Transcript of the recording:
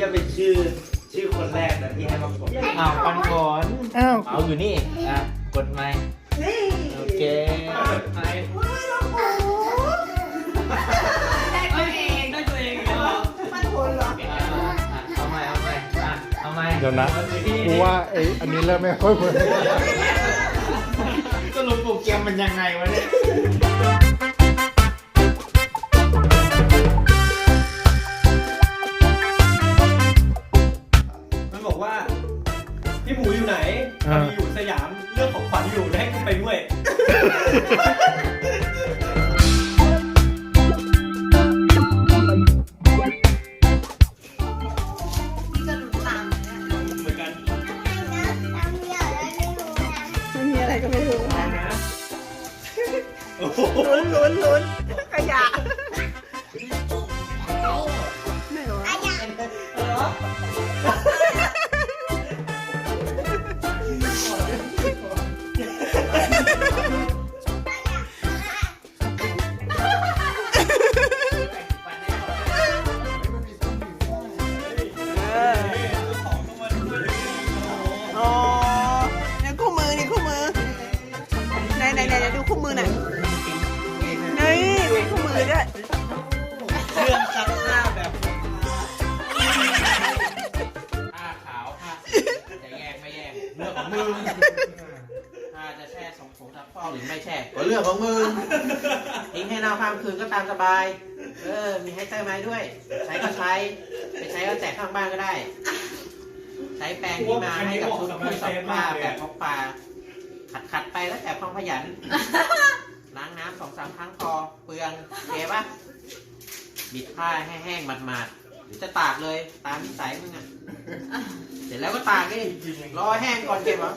จะเป็นชื่อชื่อคนแรกนะที่ให้มากดอ้าวปันผลอ้าวเอาอยู่นี่อะกดไหมโอเคไอ้ได้ตัวเองได้ตัวเองเหรอมันโคนเหรอเอาใหม่เอาใหม่อะเอาใหม่เดี๋ยวนะกูว่าไออันนี้เริ่มไม่ค่อยเหมือนสรุปโปรแกรมมันยังไงวะเนี่ย อยู่ไหนตอนนี้อยู่สยาม เรื่องของขวัญอยู่ให้กูไปด้วยนี่ก็รู้ตามเลยนะเหมือนกันไม่มีอะไรก็ไม่รู้นะโอ้โหลุ้นลุ้นลุ้นขยะไม่รู้อะเอ ไหนไหนไหนดูคู่มือหน่อยนี่มีคู่มือด้วยเครื่องซักผ้าแบบผ้าขาวผ้าจะแยกไม่แยกเรื่องของมึงถ้าจะแช่สงผงซักฟอกหรือไม่แช่ก็เรื่องของมึงทิ้งให้เน่าข้ามคืนก็ตามสบาย เออ มีให้ใช้ไม้ด้วย ใช้ก็ใช้ ไปใช้ก็แจกข้างบ้านก็ได้ ใช้แปรงที่มาให้กับชุดเครื่องซักผ้าแบบพกพา ขัดขัดๆไปแล้วแต่ความขยัน ล้างน้ำสองสามครั้งพอเปลืองโอเคปะบิดผ้าให้แห้งหมาดๆหรือจะตากเลยตามนิสัยมึงอะ เสร็จแล้วก็ตากดิรอให้แห้งก่อนเก็บเหรอ